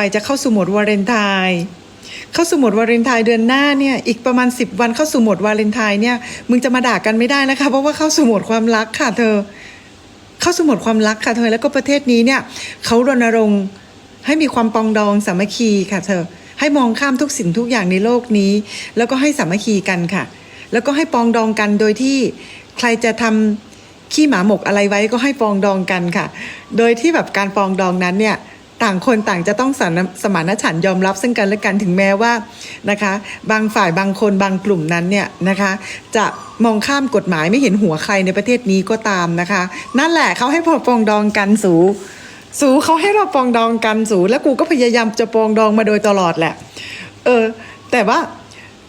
ไปจะเข้าสู่โหมดวาเลนไทน์เข้าสู่หมดวาเลนไทน์เดือนหน้าเนี่ยอีกประมาณ 10 วันเข้าสู่หมดวาเลนไทน์เนี่ยมึงจะมาด่ากันไม่ได้นะคะ เพราะว่าเข้าสู่หมดความรักค่ะ เธอ เข้าสู่หมดความรักค่ะเธอแล้วก็ประเทศนี้เนี่ยเขารณรงค์ให้มีความปองดองสามัคคีค่ะ เธอ ให้มองข้ามทุกสิ่งทุกอย่างในโลกนี้ แล้วก็ให้สามัคคีกันค่ะ แล้วก็ให้ปองดองกันโดยที่ใครจะทำขี้หมาหมกอะไรไว้ก็ให้ปองดองกันค่ะ โดยที่แบบการปองดองนั้นเนี่ย ต่างคนต่างจะต้องสานสมานฉันยอมรับซึ่งกันและกันถึงแม้ว่านะคะ บางฝ่ายบางคนบางกลุ่มนั้นเนี่ยนะคะ จะมองข้ามกฎหมายไม่เห็นหัวใครในประเทศนี้ก็ตามนะคะ นั่นแหละเขาให้พอปองดองกันสูสูเขาให้เราปองดองกันสูแล้วกูก็พยายามจะปองดองมาโดยตลอดแหละ เออ แต่ว่า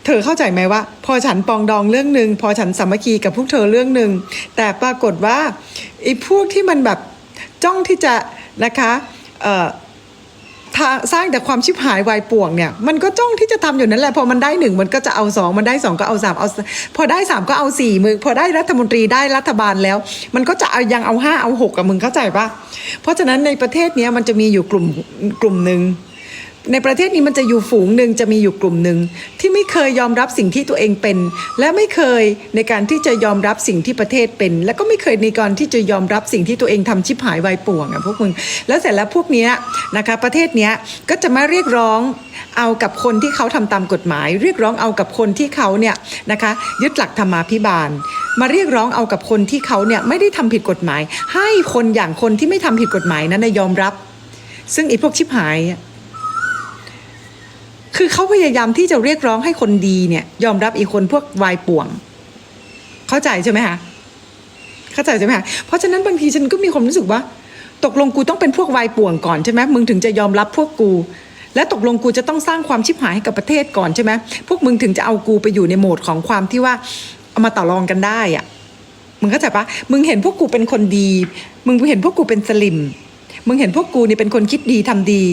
เธอเข้าใจไหมว่า พอฉันปองดองเรื่องหนึ่งพอฉันสามัคคีกับพวกเธอเรื่องหนึ่งแต่ปรากฏว่าไอ้พวกที่มันแบบจ้องที่จะนะคะ เอ่อ สร้างแต่ความชิบหายวายป่วงเนี่ยมันก็จ้องที่จะทำอยู่นั่นแหละพอมันได้หนึ่งมันก็จะเอาสองมันได้สองก็เอาสามเอาพอได้สามก็เอาสี่มือพอได้รัฐมนตรีได้รัฐบาลแล้ว มันก็จะเอายังเอาห้าเอาหกกับมึงเข้าใจปะเพราะฉะนั้นในประเทศเนี้ยมันจะมีอยู่กลุ่มกลุ่มหนึ่ง ในประเทศนี้มันจะอยู่ฝูงหนึ่งจะมีอยู่กลุ่มหนึ่งที่ไม่เคยยอมรับสิ่งที่ตัวเองเป็น และไม่เคยในการที่จะยอมรับสิ่งที่ประเทศเป็น และก็ไม่เคยในการที่จะยอมรับสิ่งที่ตัวเองทำชิบหายวายป่วงอะพวกมึงแล้วเสร็จแล้วพวกเนี้ยนะคะประเทศเนี้ยก็จะมาเรียกร้องเอากับคนที่เขาทำตามกฎหมาย เรียกร้องเอากับคนที่เขาเนี่ยนะคะยึดหลักธรรมาภิบาล มาเรียกร้องเอากับคนที่เขาเนี่ยไม่ได้ทำผิดกฎหมาย ให้คนอย่างคนที่ไม่ทำผิดกฎหมายนั้นยอมรับ ซึ่งไอ้พวกชิบหายอะ คือเขาพยายามที่จะเรียกร้องให้คนดีเนี่ย ยอมรับอีกคนพวกวายป่วง เข้าใจใช่ไหมคะเข้าใจใช่ไหมคะเพราะฉะนั้นบางทีฉันก็มีความรู้สึกว่า ตกลงกูต้องเป็นพวกวายป่วงก่อนใช่ไหมมึงถึงจะยอมรับพวกกู และตกลงกูจะต้องสร้างความชิบหายให้กับประเทศก่อนใช่ไหมพวกมึงถึงจะเอากูไปอยู่ในโหมดของความที่ว่าเอามาต่อรองกันได้อะมึงเข้าใจปะมึงเห็นพวกกูเป็นคนดี มึงเห็นพวกกูเป็นสลิม มึงเห็นพวกกูนี่เป็นคนคิดดีทำดี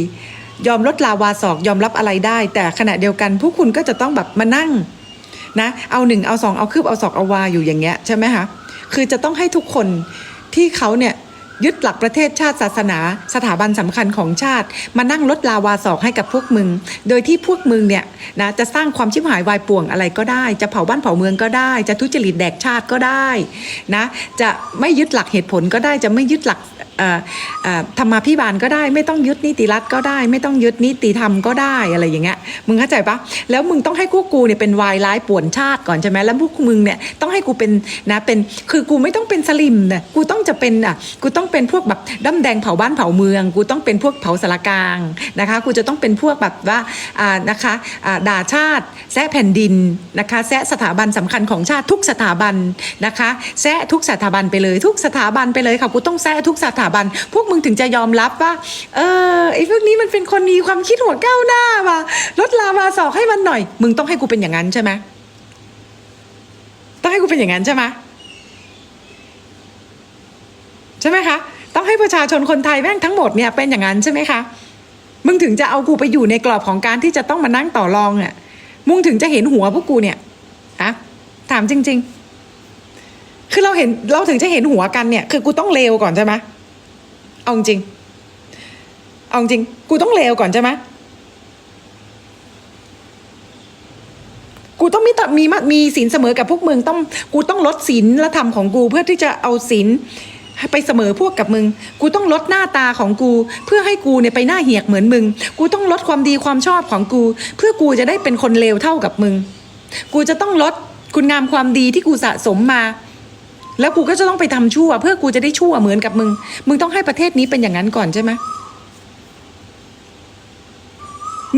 ยอมลดลาวาศอกยอมรับอะไรได้ แต่ขณะเดียวกันพวกคุณก็จะต้องแบบมานั่งนะเอาหนึ่งเอาสองเอาคืบเอาศอกเอาวาอยู่อย่างเงี้ยใช่ไหมคะคือจะต้องให้ทุกคนที่เขาเนี่ย ยึดหลักประเทศชาติศาสนา สถาบันสำคัญของชาติ มานั่งลดลาวาศอกให้กับพวกมึง โดยที่พวกมึงเนี่ยนะจะสร้างความชิบหายวายป่วงอะไรก็ได้ จะเผาบ้านเผาเมืองก็ได้ จะทุจริตแดกชาติก็ได้นะจะไม่ยึดหลักเหตุผลก็ได้จะไม่ยึดหลักธรรมาภิบาลก็ได้ ไม่ต้องยึดนิติรัฐก็ได้ ไม่ต้องยึดนิติธรรมก็ได้อะไรอย่างเงี้ยมึงเข้าใจปะแล้วมึงต้องให้พวกกูเนี่ยเป็นวายร้ายป่วนชาติก่อนใช่ไหมแล้วพวกมึงเนี่ยต้องให้กูเป็นนะเป็นคือกูไม่ต้องเป็นสลิมนะกูต้องจะเป็นอะกูต้องเป็นพวกแบบด้ำแดงเผาบ้านเผาเมือง กูต้องเป็นพวกเผาสารกลางนะคะกูจะต้องเป็นพวกแบบว่าอ่านะคะอ่าด่าชาติแซะแผ่นดินนะคะแซะสถาบันสำคัญของชาติทุกสถาบันนะคะแซะทุกสถาบันไปเลย ทุกสถาบันไปเลยค่ะกูต้องแซะทุกสถาบัน พวกมึงถึงจะยอมรับว่าเออไอ้พวกนี้มันเป็นคนมีความคิดหัวก้าวหน้าว่ะลดลาวาสอกให้มันหน่อย มึงต้องให้กูเป็นอย่างนั้นใช่ไหมต้องให้กูเป็นอย่างนั้นใช่ไหม ใช่ไหมคะ ต้องให้ประชาชนคนไทยแม่งทั้งหมดเนี่ยเป็นอย่างนั้นใช่ไหมคะมึงถึงจะเอากูไปอยู่ในกรอบของการที่จะต้องมานั่งต่อรองเนี่ยมึงถึงจะเห็นหัวพวกกูเนี่ยอะถามจริง ๆ คือเราเห็นเราถึงจะเห็นหัวกันเนี่ย คือกูต้องเลวก่อนใช่ไหมเอาจริงเอาจริง กูต้องเลวก่อนใช่ไหมกูต้องมีตมีมามีศีลเสมอกับพวกมึงต้อง กูต้องลดศีลและธรรมของกูเพื่อที่จะเอาศีล ไปเสมอพวกกับมึง กูต้องลดหน้าตาของกู เพื่อให้กูเนี่ยไปหน้าเหียกเหมือนมึง กูต้องลดความดีความชอบของกู เพื่อกูจะได้เป็นคนเลวเท่ากับมึง กูจะต้องลดคุณงามความดีที่กูสะสมมา แล้วกูก็จะต้องไปทำชั่ว เพื่อกูจะได้ชั่วเหมือนกับมึง มึงต้องให้ประเทศนี้เป็นอย่างนั้นก่อนใช่ไหม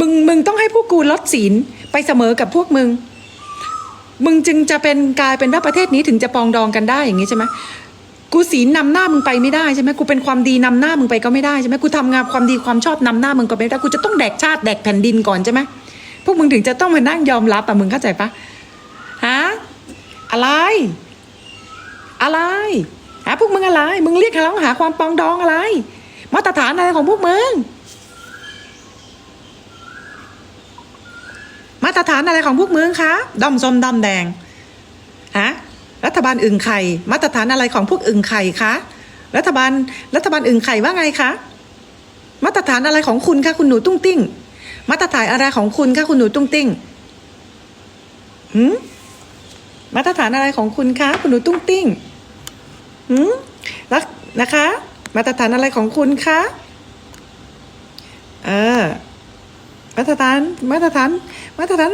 มึงมึงต้องให้พวกกูลดศีลไปเสมอกับพวกมึง มึงจึงจะเป็นกลายเป็นว่าประเทศนี้ถึงจะปองดองกันได้อย่างนี้ใช่ไหม กูศีลนำหน้ามึงไปไม่ได้ใช่ไหมกูเป็นความดีนำหน้ามึงไปก็ไม่ได้ใช่ไหมกูทำงานความดีความชอบนำหน้ามึงก็ไม่ได้กูจะต้องแดกชาติแดกแผ่นดินก่อนใช่ไหมพวกมึงถึงจะต้องมานั่งยอมรับอะมึงเข้าใจปะฮะอะไร อะไรหาพวกมึงอะไร มึงเรียกร้องหาความปองดองอะไร มาตรฐานอะไรของพวกมึงมาตรฐานอะไรของพวกมึงคะดอมส้มดอมแดงฮะ รัฐบาลอึ่งไข่มาตรฐานอะไรของพวกอึ่งไข่คะรัฐบาลรัฐบาลอึ่งไข่ว่าไงคะมาตรฐานอะไรของคุณคะคุณหนูตุ้งติ้ง มาตรฐานอะไรของคุณคะคุณหนูตุ้งติ้งหืมมาตรฐานอะไรของคุณคะคุณหนูตุ้งติ้งหืมแล้วนะคะ มาตรฐานอะไรของคุณคะเออมาตรฐานมาตรฐาน มาตรฐาน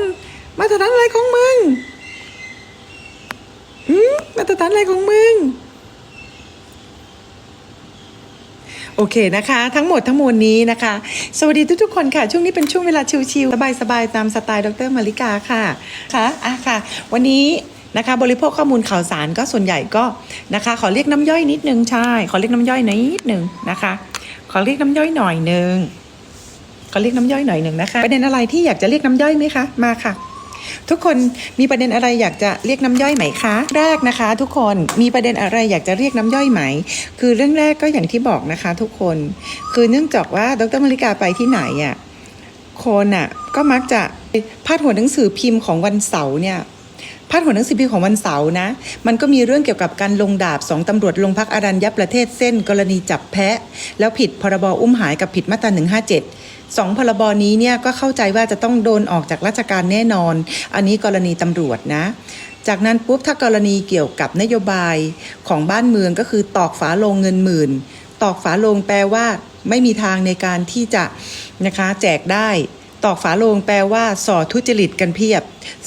มาตรฐานอะไรของมึง มาตรฐานอะไรของมึง โอเคนะคะ ทั้งหมดทั้งมวลนี้นะคะ สวัสดีทุกๆคนค่ะ ช่วงนี้เป็นช่วงเวลาชิลๆสบายๆตามสไตล์ดรมาริกาค่ะค่ะอะค่ะ วันนี้นะคะบริโภคข้อมูลข่าวสารก็ส่วนใหญ่ก็นะคะ ขอเรียกน้ำย่อยนิดนึงใช่ ขอเรียกน้ำย่อยนิดนึงนะคะ ขอเรียกน้ำย่อยหน่อยนึงขอเรียกน้ำย่อยหน่อยหนึ่งนะคะประเด็นอะไรที่อยากจะเรียกน้ำย่อยไหมคะมาค่ะ ทุกคนมีประเด็นอะไรอยากจะเรียกน้ำย่อยไหมคะ แรกนะคะ ทุกคนมีประเด็นอะไรอยากจะเรียกน้ำย่อยไหม คือเรื่องแรกก็อย่างที่บอกนะคะ ทุกคน คือเนื่องจากว่าดรมาริกาไปที่ไหนอะคนอะก็มักจะพาดหัวหนังสือพิมพ์ของวันเสาร์เนี่ยพาดหัวหนังสือพิมพ์ของวันเสาร์นะ มันก็มีเรื่องเกี่ยวกับการลงดาบสองตำรวจลงพักอารัญญประเทศเส้น กรณีจับแพะ แล้วผิดพรบอุ้มหายกับผิดมาตรา157 สองพรบนี้เนี่ยก็เข้าใจว่าจะต้องโดนออกจากราชการแน่นอน อันนี้กรณีตำรวจนะ จากนั้นปุ๊บถ้ากรณีเกี่ยวกับนโยบายของบ้านเมืองก็คือตอกฝาลงเงินหมื่น ตอกฝาลงแปลว่า ไม่มีทางในการที่จะนะคะแจกได้ตอกฝาโลงแปลว่าส่อทุจริตกันเพียบ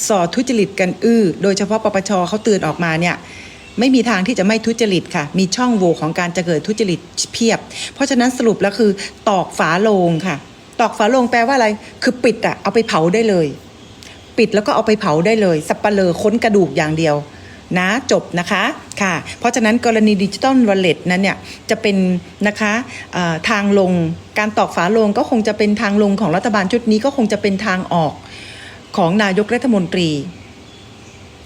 ส่อทุจริตกันอื้อ โดยเฉพาะปปชเขาเตือนออกมาเนี่ยไม่มีทางที่จะไม่ทุจริตค่ะ มีช่องโหว่ของการจะเกิดทุจริตเพียบ เพราะฉะนั้นสรุปแล้วคือ ตอกฝาโลงค่ะ ตอกฝาโลงแปลว่าอะไร คือปิดอะเอาไปเผาได้เลย ปิดแล้วก็เอาไปเผาได้เลย สับปะเลอค้นกระดูกอย่างเดียวนะจบนะคะค่ะ เพราะฉะนั้นกรณีดิจิตอลวอลเล็ตนั้นเนี่ยจะเป็นนะคะทางลงการตอกฝาลงก็คงจะเป็นทางลงของรัฐบาลชุดนี้ก็คงจะเป็นทางออกของนายกรัฐมนตรี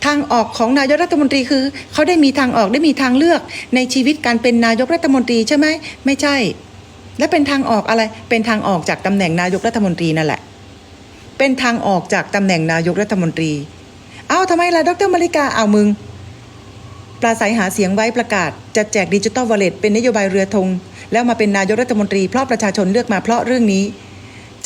ทางออกของนายกรัฐมนตรีคือเขาได้มีทางออกได้มีทางเลือกในชีวิตการเป็นนายกรัฐมนตรีใช่ไหมไม่ใช่ และเป็นทางออกอะไร เป็นทางออกจากตำแหน่งนายกรัฐมนตรีนั่นแหละ เป็นทางออกจากตำแหน่งนายกรัฐมนตรี เอ้าทำไมล่ะ ดรมาริกา เอามึง ปราศัยหาเสียงไว้ประกาศ จะแจกดิจิตอลวอลเล็ตเป็นนโยบายเรือธง แล้วมาเป็นนายกรัฐมนตรี เพราะประชาชนเลือกมาเพราะเรื่องนี้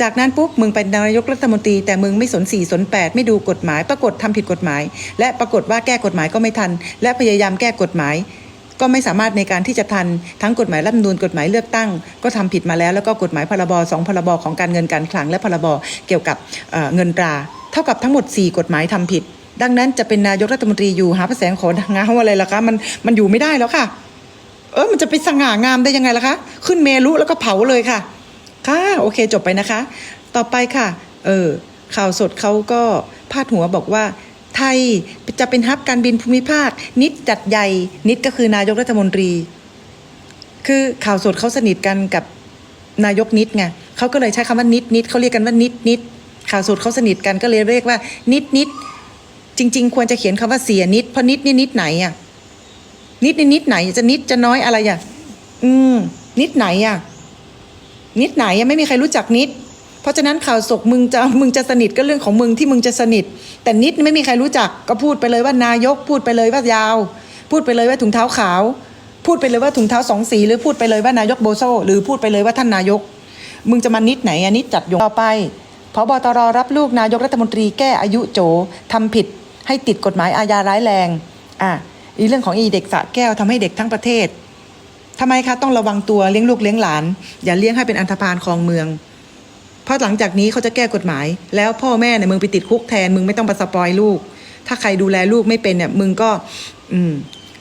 จากนั้นปุ๊บมึงเป็นนายกรัฐมนตรี แต่มึงไม่สนสี่สนแปดไม่ดูกฎหมาย ปรากฏทำผิดกฎหมาย และปรากฏว่าแก้กฎหมายก็ไม่ทัน และพยายามแก้กฎหมาย ก็ไม่สามารถในการที่จะทันทั้งกฎหมายรัฐมนูญกฎหมายเลือกตั้ง ก็ทำผิดมาแล้ว แล้วก็กฎหมายพรบสองพรบของการเงินการคลังและพรบเกี่ยวกับเเงินตรา เท่ากับทั้งหมด 4 กฎหมายทำผิด ดังนั้นจะเป็นนายกรัฐมนตรีอยู่หาพระแสงขอเงาอะไรล่ะคะมันมันอยู่ไม่ได้แล้วค่ะ เออมันจะไปสง่างามได้ยังไงล่ะคะ ขึ้นเมรุแล้วก็เผาเลยค่ะ ค่ะโอเคจบไปนะคะ ต่อไปค่ะ เออข่าวสดเขาก็พาดหัวบอกว่า ทยจะเป็นฮับการบินภูมิภาค นิดจัดใหญ่ นิดก็คือนายกรัฐมนตรี คือข่าวสดเขาสนิทกันกับนายกนิดไงเขาก็เลยใช้คำว่านิดนิดเขาเรียกกันว่านิดนิดข่าวสดเขาสนิทกันก็เลยเรียกว่า นิดนิดจริง ๆ ควรจะเขียนคำว่าเสียนิดเพราะนิดนี่นิดไหนอะนิดนี่นิดไหน จะนิดจะน้อยอะไรอะ อืม นิดไหนอะ นิดไหนยังไม่มีใครรู้จักนิด เพราะฉะนั้นข่าวศกมึงจะมึงจะสนิทก็เรื่องของมึงที่มึงจะสนิท แต่นิดไม่มีใครรู้จักก็พูดไปเลยว่านายกพูดไปเลยว่ายาว พูดไปเลยว่าถุงเท้าขาว พูดไปเลยว่าถุงเท้าสองสีหรือพูดไปเลยว่านายกโบโซหรือพูดไปเลยว่าท่านนายก มึงจะมานิดไหนอะนิดจัดยงต่อไปพบตรรับลูกนายกรัฐมนตรีแก้อายุโจทำผิด ให้ติดกฎหมายอาญาร้ายแรงอะอีเรื่องของอีเด็กสะแก้วทำให้เด็กทั้งประเทศทำไมคะต้องระวังตัวเลี้ยงลูกเลี้ยงหลาน อย่าเลี้ยงให้เป็นอันธพาลคลองเมือง เพราะหลังจากนี้เขาจะแก้กฎหมาย แล้วพ่อแม่เนี่ยมึงไปติดคุกแทนมึงไม่ต้องไปสปอยลูก ถ้าใครดูแลลูกไม่เป็นเนี่ยมึงก็ อืม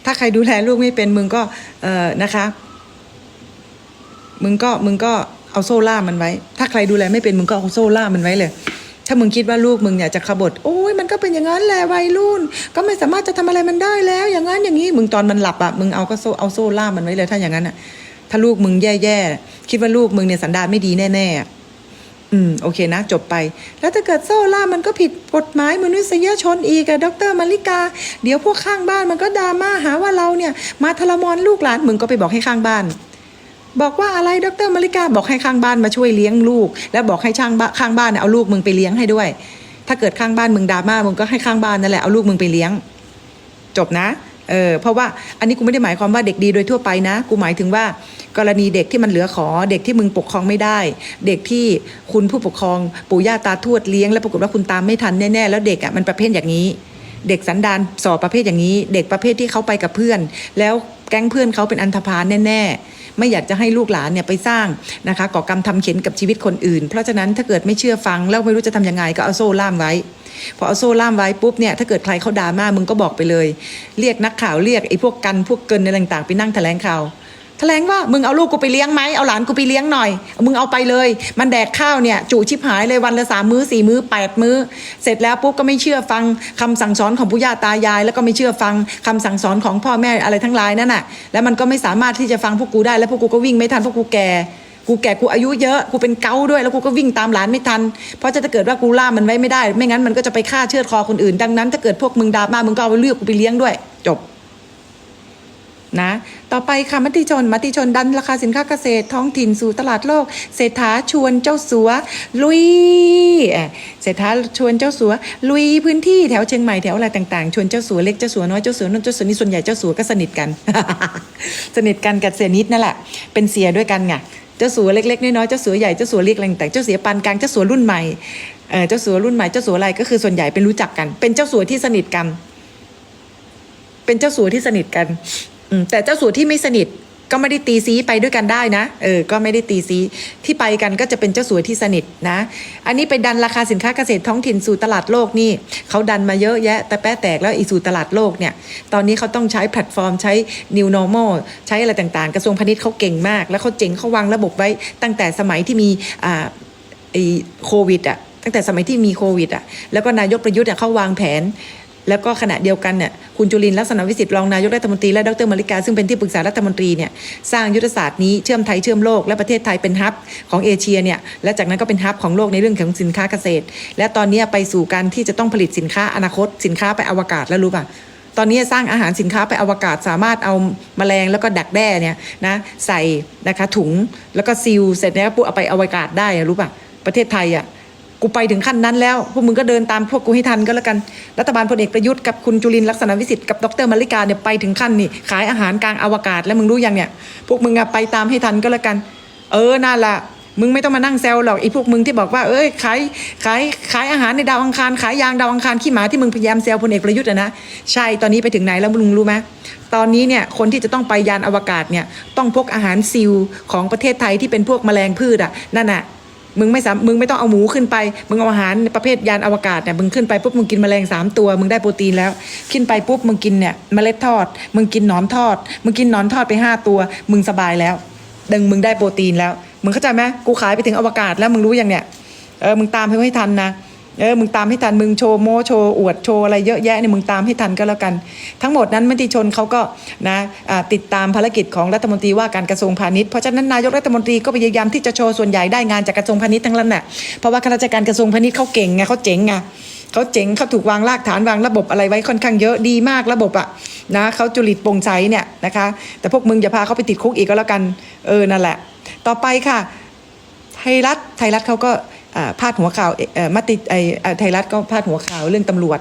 ถ้าใครดูแลลูกไม่เป็น มึงก็ เอ่อนะคะ มึงก็มึงก็เอาโซ่ล่ามันไว้ ถ้าใครดูแลไม่เป็นมึงก็เอาโซ่ล่ามันไว้เลย ถ้ามึงคิดว่าลูกมึงเนี่ยจะขบฏโอ้ยมันก็เป็นอย่างนั้นแหละวัยรุ่น ก็ไม่สามารถจะทำอะไรมันได้แล้ว อย่างนั้นอย่างนี้มึงตอนมันหลับอะมึงเอาก็โซ่เอาโซ่ล่ามันไว้เลย ถ้าอย่างนั้นอะ ถ้าลูกมึงแย่ๆคิดว่าลูกมึงเนี่ยสันดานไม่ดีแน่ๆ อืม โอเคนะ จบไป แล้วถ้าเกิดโซ่ล่ามันก็ผิดกฎหมายมนุษยชนอีกอะดรมาริกา เดี๋ยวพวกข้างบ้านมันก็ดราม่าหาว่าเราเนี่ย มาทรมานลูกหลานมึงก็ไปบอกให้ข้างบ้าน บอกว่าอะไรดรมาริกาบอกให้ข้างบ้านมาช่วยเลี้ยงลูก แล้วบอกให้ช่างบ้านข้างบ้านเนี่ยเอาลูกมึงไปเลี้ยงให้ด้วย ถ้าเกิดข้างบ้านมึงดราม่ามึงก็ให้ข้างบ้านนั่นแหละเอาลูกมึงไปเลี้ยง จบนะ เออเพราะว่าอันนี้กูไม่ได้หมายความว่าเด็กดีโดยทั่วไปนะ กูหมายถึงว่ากรณีเด็กที่มันเหลือขอ เด็กที่มึงปกครองไม่ได้ เด็กที่คุณผู้ปกครองปู่ย่าตาทวดเลี้ยงแล้วปรากฏว่าคุณตามไม่ทันแน่ๆแล้วเด็กอะมันประเภทอย่างนี้ เด็กสันดานสอบประเภทอย่างนี้ เด็กประเภทที่เขาไปกับเพื่อน แล้ว ก๊งเพื่อนเขาเป็นอันธพาลแน่ๆ ไม่อยากจะให้ลูกหลานเนี่ยไปสร้างนะคะก่อกรรมทำเข็นกับชีวิตคนอื่น เพราะฉะนั้นถ้าเกิดไม่เชื่อฟังแล้วไม่รู้จะทำยังไงก็เอาโซ่ล่ามไว้ พอเอาโซ่ล่ามไว้ปุ๊บเนี่ยถ้าเกิดใครเขาด่ามากมึงก็บอกไปเลย เรียกนักข่าวเรียกไอ้พวกกันพวกเกินอะไรต่างๆไปนั่งแถลงข่าว แถลงว่ามึงเอาลูกกูไปเลี้ยงไหมเอาหลานกูไปเลี้ยงหน่อย มึงเอาไปเลย มันแดกข้าวเนี่ยจุชิบหายเลยวันละสามมื้อสี่มื้อแปดมื้อ เสร็จแล้วปุ๊บก็ไม่เชื่อฟังคำสั่งสอนของปู่ย่าตายาย แล้วก็ไม่เชื่อฟังคำสั่งสอนของพ่อแม่อะไรทั้งหลายนั่นน่ะ แล้วมันก็ไม่สามารถที่จะฟังพวกกูได้แล้วพวกกูก็วิ่งไม่ทันพวกกูแก่กูแก่กูอายุเยอะกูเป็นเกาด้วยแล้วกูก็วิ่งตามหลานไม่ทัน เพราะจะถ้าเกิดว่ากูล่ามันไว้ไม่ได้ ไม่งั้นมันก็จะไปฆ่าเชือดคอคนอื่น ดังนั้นถ้าเกิดพวกมึงด่ามามึงก็เอาเลือกกูไปเลี้ยงด้วย จบ นะต่อไปค่ะมติชนมติชนดันราคาสินค้าเกษตรท้องถิ่นสู่ตลาดโลก เศรษฐาชวนเจ้าสัว ลุยเศรษฐาชวนเจ้าสัว ลุยพื้นที่แถวเชียงใหม่แถวอะไรต่างๆ ชวนเจ้าสัวเล็กเจ้าสัวน้อยเจ้าสัวนนเจ้าสัวนี่ส่วนใหญ่เจ้าสัวก็สนิทกัน สนิทกันกับเสียนิดนั่นแหละเป็นเสียด้วยกันไงเจ้าสัวเล็กๆน้อยๆเจ้าสัวใหญ่เจ้าสัวเล็กอะไรต่างเจ้าเสียปานกลางเจ้าสัวรุ่นใหม่เจ้าสัวรุ่นใหม่เจ้าสัวอะไรก็คือส่วนใหญ่เป็นรู้จักกัน เป็นเจ้าสัวที่สนิทกัน เป็นเจ้าสัวที่สนิทกัน แต่เจ้าสัวที่ไม่สนิทก็ไม่ได้ตีซีไปด้วยกันได้นะ เออ ก็ไม่ได้ตีซีที่ไปกันก็จะเป็นเจ้าสัวที่สนิทนะ อันนี้ไปดันราคาสินค้าเกษตรท้องถิ่นสู่ตลาดโลกนี่เขาดันมาเยอะแยะ แต่แป้แตกแล้วอีสู่ตลาดโลกเนี่ย ตอนนี้เขาต้องใช้แพลตฟอร์มใช้ new normal ใช้อะไรต่างๆ กระทรวงพาณิชย์เขาเก่งมาก แล้วเขาเจ๋งเขาวางระบบไว้ตั้งแต่สมัยที่มีอ่าไอโควิดอะตั้งแต่สมัยที่มีโควิดอะแล้วก็นายกประยุทธ์อะเขาวางแผน แล้วก็ขณะเดียวกันเนี่ยคุณจุลินลักษณะวิสิทธิ์รองนายกรัฐมนตรีและดรมาริกาซึ่งเป็นที่ปรึกษารัฐมนตรีเนี่ยสร้างยุทธศาสตร์นี้เชื่อมไทยเชื่อมโลกและประเทศไทยเป็นฮับของเอเชียเนี่ยและจากนั้นก็เป็นฮับของโลกในเรื่องของสินค้าเกษตร และตอนนี้ไปสู่การที่จะต้องผลิตสินค้าอนาคต สินค้าไปอวกาศแล้วรู้ป่ะตอนนี้สร้างอาหารสินค้าไปอวกาศสามารถเอาแมลงแล้วก็ดักแด้เนี่ยนะใส่นะคะถุงแล้วก็ซีลเสร็จแล้วปุ๊บเอาไปอวกาศได้รู้ป่ะประเทศไทยอะ กูไปถึงขั้นนั้นแล้วพวกมึงก็เดินตามพวกกูให้ทันก็แล้วกันรัฐบาลพลเอกประยุทธ์กับคุณจุลินลักษณะวิสิทธิ์กับดรมาริกาเนี่ยไปถึงขั้นนี่ขายอาหารกลางอวกาศแล้วมึงรู้ยังเนี่ยพวกมึงอะไปตามให้ทันก็แล้วกัน เออนั่นละมึงไม่ต้องมานั่งแซวหรอกไอ้พวกมึงที่บอกว่าเอ้ยขายขายขายอาหารในดาวอังคารขายยางดาวอังคารขี้หมาที่มึงพยายามแซวพลเอกประยุทธ์อะนะใช่ตอนนี้ไปถึงไหนแล้วมึงรู้ไหมตอนนี้เนี่ยคนที่จะต้องไปยานอวกาศเนี่ยต้องพกอาหารซิลของประเทศไทยที่เป็นพวกแมลงพืชอะนั่นน่ะ มึงไม่สามมึงไม่ต้องเอาหมูขึ้นไป มึงเอาอาหารประเภทยานอวกาศเนี่ยมึงขึ้นไปปุ๊บมึงกินแมลงสามตัว มึงได้โปรตีนแล้ว ขึ้นไปปุ๊บมึงกินเนี่ยเมล็ดทอด มึงกินหนอนทอด มึงกินหนอนทอดไปห้าตัว มึงสบายแล้ว ดึงมึงได้โปรตีนแล้ว มึงเข้าใจไหมกูขายไปถึงอวกาศแล้วมึงรู้ยังเนี่ย เออ มึงตามให้ให้ทันนะ เออ มึงตามให้ทัน มึงโชว์โมโชว์อวดโชว์อะไรเยอะแยะเนี่ยมึงตามให้ทันก็แล้วกัน ทั้งหมดนั้นมติชนเขาก็นะติดตามภารกิจของรัฐมนตรีว่าการกระทรวงพาณิชย์ เพราะฉะนั้นนายกรัฐมนตรีก็พยายามที่จะโชว์ส่วนใหญ่ได้งานจากกระทรวงพาณิชย์ทั้งนั้นแหละเพราะว่าข้าราชการกระทรวงพาณิชย์เขาเก่งไงเขาเจ๋งไงเขาเจ๋งเขาถูกวางรากฐานวางระบบอะไรไว้ค่อนข้างเยอะดีมากระบบอะนะเขาจุลิตโปร่งใสเนี่ยนะคะ แต่พวกมึงอย่าพาเขาไปติดคุกอีกก็แล้วกันเออนั่นแหละ ต่อไปค่ะ ไทยรัฐไทยรัฐเขาก็ พาดหัวข่าวเออมติไทยรัฐก็พาดหัวข่าวเรื่องตำรวจ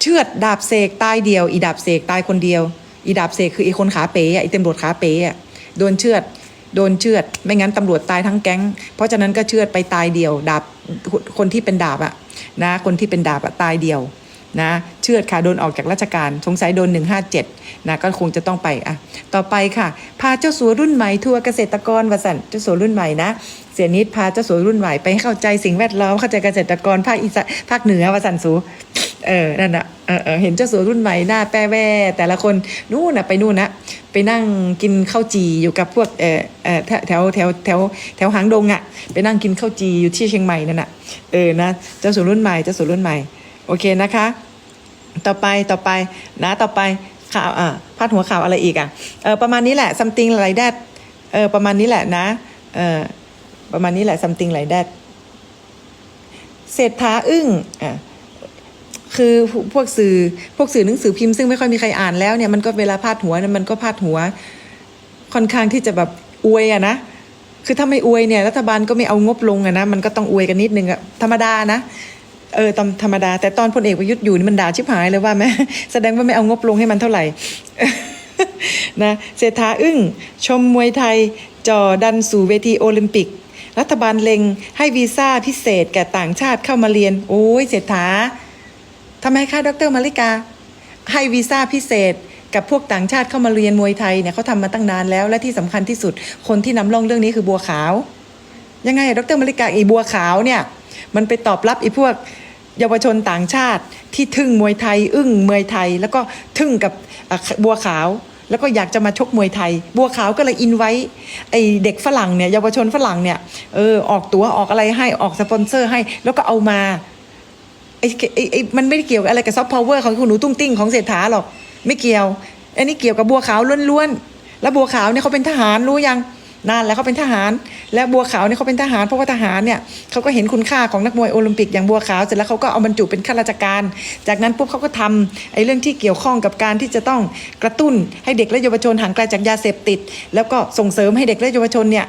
เชือดดาบเสกตายเดียว อีดาบเสกตายคนเดียว อีดาบเสกคืออีคนขาเป๋อะอีตำรวจขาเป๋โดนเชือดโดนเชือด ไม่งั้นตำรวจตายทั้งแก๊ง เพราะฉะนั้นก็เชือดไปตายเดียว ดาบคนที่เป็นดาบอะนะคนที่เป็นดาบอะตายเดียว นะเชือดค่ะโดนออกจากราชการสงสัยโดน 157นะก็คงจะต้องไปอะต่อไปค่ะ พาเจ้าสัวรุ่นใหม่ทัวร์เกษตรกรวสันเจ้าสัวรุ่นใหม่นะเสียนิดพาเจ้าสัวรุ่นใหม่ไปให้เข้าใจสิ่งแวดล้อมเข้าใจเกษตรกรภาคอีสานภาคเหนือวสันสูเออ นั่นนะเออเห็นเจ้าสัวรุ่นใหม่หน้าแป้แว่แต่ละคนนู่นนะไปนู่นนะไปนั่งกินข้าวจีอยู่กับพวกเออเออแถวแถวแถวแถวแถวหางดงอะ ไปนั่งกินข้าวจีอยู่ที่เชียงใหม่นั่นนะเออนะเจ้าสัวรุ่นใหม่เจ้าสัวรุ่นใหม่ โอเคนะคะ ต่อไปต่อไปนะต่อไปข่าวอะพาดหัวข่าวอะไรอีกอะเออประมาณนี้แหละ something like that เออประมาณนี้แหละนะเออประมาณนี้แหละ something like that เศรษฐาอึ้งอะคือพวกสื่อพวกสื่อหนังสือพิมพ์ซึ่งไม่ค่อยมีใครอ่านแล้วเนี่ยมันก็เวลาพาดหัวเนี่ยมันก็พาดหัว ค่อนข้างที่จะแบบอวยอะนะคือถ้าไม่อวยเนี่ยรัฐบาลก็ไม่เอางบลงอะนะมันก็ต้องอวยกันนิดนึงอะธรรมดานะ เออตอนธรรมดา แต่ตอนพลเอกประยุทธ์อยู่นี่มันด่าชิบหายเลยว่าไหมแสดงว่าไม่เอางบลงให้มันเท่าไหร่นะเศรษฐาอึ้ง ชมมวยไทยจ่อดันสู่เวทีโอลิมปิก รัฐบาลเล็งให้วีซ่าพิเศษแก่ต่างชาติเข้ามาเรียน โอ้ยเศรษฐาทำไมคะดรมาริกา ให้วีซ่าพิเศษกับพวกต่างชาติเข้ามาเรียนมวยไทยเนี่ยเขาทำมาตั้งนานแล้ว และที่สำคัญที่สุดคนที่นำร่องเรื่องนี้คือบัวขาว ยังไงอดรมาริกาไอีบัวขาวเนี่ยมันไปตอบรับไอีพวก เยาวชนต่างชาติที่ทึ่งมวยไทย อึ้งมวยไทย แล้วก็ทึ่งกับบัวขาว แล้วก็อยากจะมาชกมวยไทย บัวขาวก็เลยอินไว้ไอเด็กฝรั่งเนี่ยเยาวชนฝรั่งเนี่ยเออออกตั๋วออกอะไรให้ออกสปอนเซอร์ให้ แล้วก็เอามาไอไอไอมันไม่ได้เกี่ยวกับอะไรกับซอฟต์พาวเวอร์ของคุณหนูตุ้งติ้งของเศรษฐาหรอกไม่เกี่ยวอันนี้เกี่ยวกับบัวขาวล้วนๆแล้วบัวขาวเนี่ยเขาเป็นทหารรู้ยัง นานแล้วเขาเป็นทหาร และบัวขาวเนี่ยเขาเป็นทหารเพราะว่าทหารเนี่ยเขาก็เห็นคุณค่าของนักมวยโอลิมปิกอย่างบัวขาวเสร็จแล้วเขาก็เอาบรรจุเป็นข้าราชการ จากนั้นปุ๊บเขาก็ทำไอ้เรื่องที่เกี่ยวข้องกับการที่จะต้องกระตุ้นให้เด็กและเยาวชนห่างไกลจากยาเสพติด แล้วก็ส่งเสริมให้เด็กและเยาวชนเนี่ย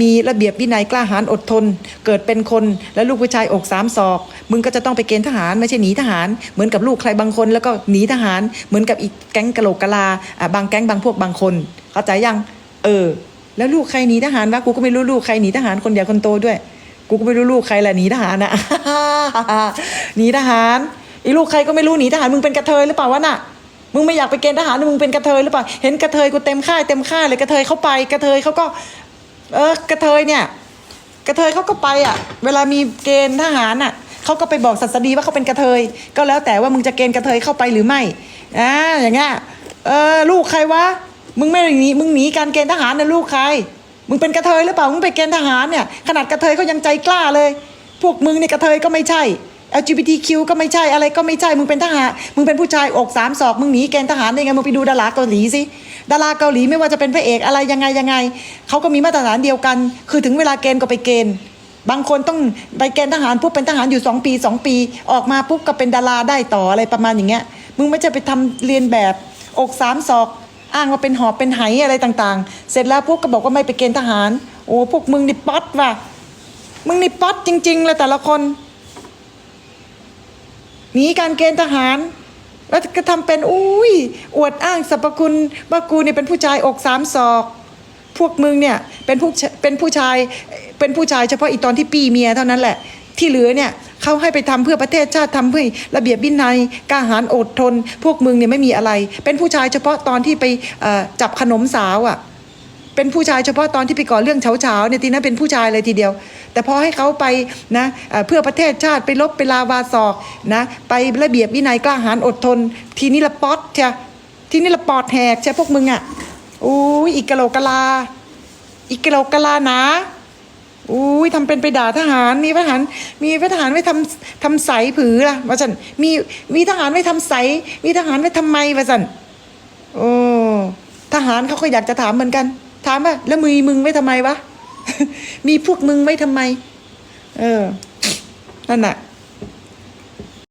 มีระเบียบวินัยกล้าหาญอดทน เกิดเป็นคนและลูกผู้ชายอกสามศอก มึงก็จะต้องไปเกณฑ์ทหารไม่ใช่หนีทหาร เหมือนกับลูกใครบางคน แล้วก็หนีทหารเหมือนกับอีกแก๊งกะโหลกกะลาบางแก๊งบางพวกบางคนเข้าใจยังเออ แล้วลูกใครหนีทหารวะกูก็ไม่รู้ลูกใครหนีทหารคนใหญ่คนโตด้วย กูก็ไม่รู้ลูกใครแหละหนีทหารนะหนีทหารอีลูกใครก็ไม่รู้หนีทหารมึงเป็นกระเทยหรือเปล่าวะน่ะมึงไม่อยากไปเกณฑ์ทหารมึงเป็นกระเทยหรือเปล่าเห็นกระเทยกูเต็มค่ายเต็มค่ายเลยกระเทยเข้าไปกระเทยเขาก็ เออกระเทยเนี่ย กระเทยเขาก็ไปอะ เวลามีเกณฑ์ทหารอะเขาก็ไปบอกศัสดีว่าเขาเป็นกระเทย ก็แล้วแต่ว่ามึงจะเกณฑ์กระเทยเข้าไปหรือไม่อ่าอย่างเงี้ยเออลูกใครวะ มึงไม่หนีมึงหนีการเกณฑ์ทหารนะลูกใคร มึงเป็นกระเทยหรือเปล่า มึงไปเกณฑ์ทหารเนี่ย ขนาดกระเทยเขายังใจกล้าเลย พวกมึงเนี่ยกระเทยก็ไม่ใช่ LGBTQ ก็ไม่ใช่อะไรก็ไม่ใช่ มึงเป็นทหาร มึงเป็นผู้ชายอกสามศอก มึงหนีเกณฑ์ทหารได้ไง มึงไปดูดาราเกาหลีสิ ดาราเกาหลีไม่ว่าจะเป็นพระเอกอะไรยังไงยังไง เขาก็มีมาตรฐานเดียวกัน คือถึงเวลาเกณฑ์ก็ไปเกณฑ์ บางคนต้องไปเกณฑ์ทหารปุ๊บเป็นทหารอยู่สองปีสองปี ออกมาปุ๊บก็เป็นดาราได้ต่ออะไรประมาณอย่างเงี้ย มึงไม่ใช่ไปทำเรียนแบบอกสามศอก อ้างว่าเป็นหอบเป็นไหอะไรต่างๆ เสร็จแล้วพวกก็บอกว่าไม่ไปเกณฑ์ทหาร โอ้พวกมึงนี่ป๊อตว่ะมึงนี่ป๊อตจริง ๆ เลยแต่ละคนหนีการเกณฑ์ทหาร แล้วก็ทำเป็นอุ้ยอวดอ้างสรรพคุณว่ากูเนี่ยเป็นผู้ชายอกสามศอกพวกมึงเนี่ยเป็นผู้เป็นผู้ชายเป็นผู้ชายเฉพาะอีตอนที่ปีเมียเท่านั้นแหละ ที่เหลือเนี่ยเขาให้ไปทำเพื่อประเทศชาติทำเพื่อระเบียบวินัยกล้าหาญอดทน พวกมึงเนี่ยไม่มีอะไร เป็นผู้ชายเฉพาะตอนที่ไปจับขนมสาวอะเป็นผู้ชายเฉพาะตอนที่ไปก่อเรื่องเฉาเฉาๆเนี่ยทีนั้นเป็นผู้ชายเลยทีเดียว แต่พอให้เขาไปนะเอ่อเพื่อประเทศชาติไปลบไปลาวาศอกนะไประเบียบวินัยกล้าหาญอดทน ทีนี้ละป๊อตใช่ทีนี้ละปอดแหกใช่พวกมึงอะอู้ยอีกกะโหลกกะลา อีกกะโหลกกะลานา อุ้ยทำเป็นไปด่าทหาร มีทหาร มีทหารไว้ทำทำใสผือล่ะว่าสันมีมีทหารไว้ทำใส มีทหารไว้ทำไมว่าสันโอ้ทหารเขาก็อยากจะถามเหมือนกัน ถามว่าแล้วมือมึงไว้ทำไมวะมีพวกมึงไว้ทำไม เออนั่นแหะ